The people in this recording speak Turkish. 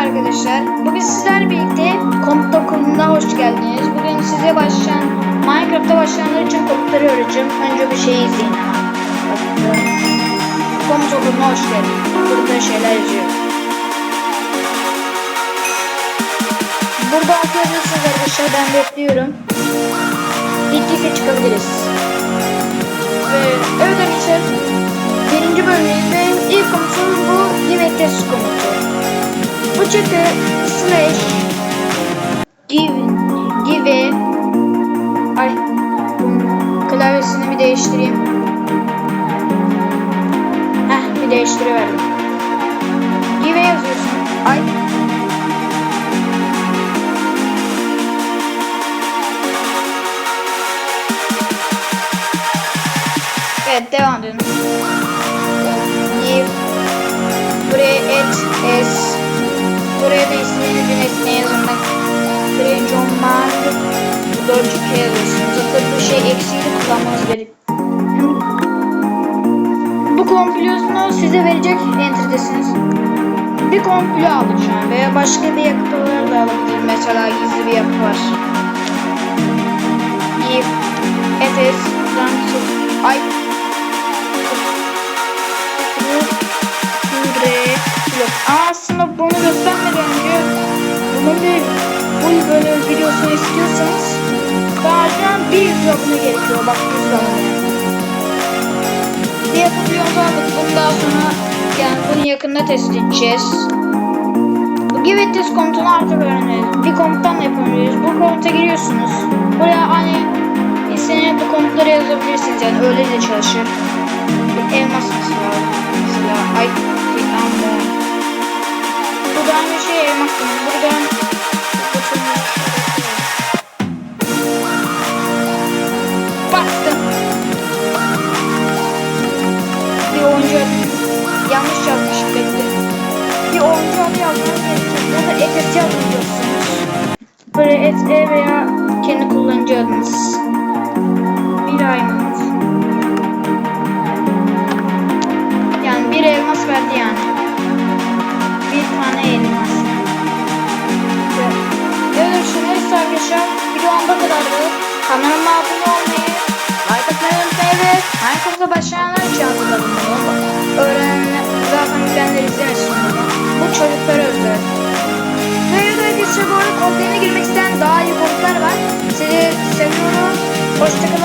arkadaşlar. Bugün sizlerle birlikte komut okuluna hoş geldiniz. Bugün size başlayan Minecraft'ta başlayanlar için komutları öğreteceğim. Önce bir şey izleyin ama. Komut okuluna hoş geldin. Burada şeyler yazıyor. Burada okuyabilirsiniz arkadaşlar. Ben bekliyorum. Bittiyse çıkabiliriz. Ve evet arkadaşlar. Birinci bölümümüz ve ilk komutumuz Çete slash give give ay klavyesini bir değiştireyim. Heh bir değiştiriverdim. Give yazıyorsun. Ay Evet devam edelim. Dodge yazıyorsunuz. Zaten bu şey eksiğini kullanmanız gerek. Bu komplosunu size verecek entridesiniz. Bir komplo alacağım veya başka bir yakıt olarak da alabilir. Mesela gizli bir yapı var. If done to ay full bölüm videosunu istiyorsanız an bir abone gerekiyor. Bak yüz abone. Bir aldık. Bunu daha sonra yani bunu yakında test edeceğiz. Bu it this komutunu artık öğreniriz. Bir komuttan yapabiliriz. Bu komuta giriyorsunuz. Buraya hani istediğiniz bu komutları yazabilirsiniz. Yani öyle de çalışır. Bir elmas mesela. Oyuncu adı yazmanız gerekecek. Burada et et yazmıyorsunuz. Böyle et e veya kendi kullanıcı adınız. Bir aymanız. Yani bir elmas verdi yani. Bir tane elmas. Evet neyse arkadaşlar. Videomda kadardı. Kanalıma abone olmayı, like atmayı unutmayın ve Minecraft'a başlayanlar için hazırladım bunu. Öğrenenler zaten bilenler izlemesin Instagram.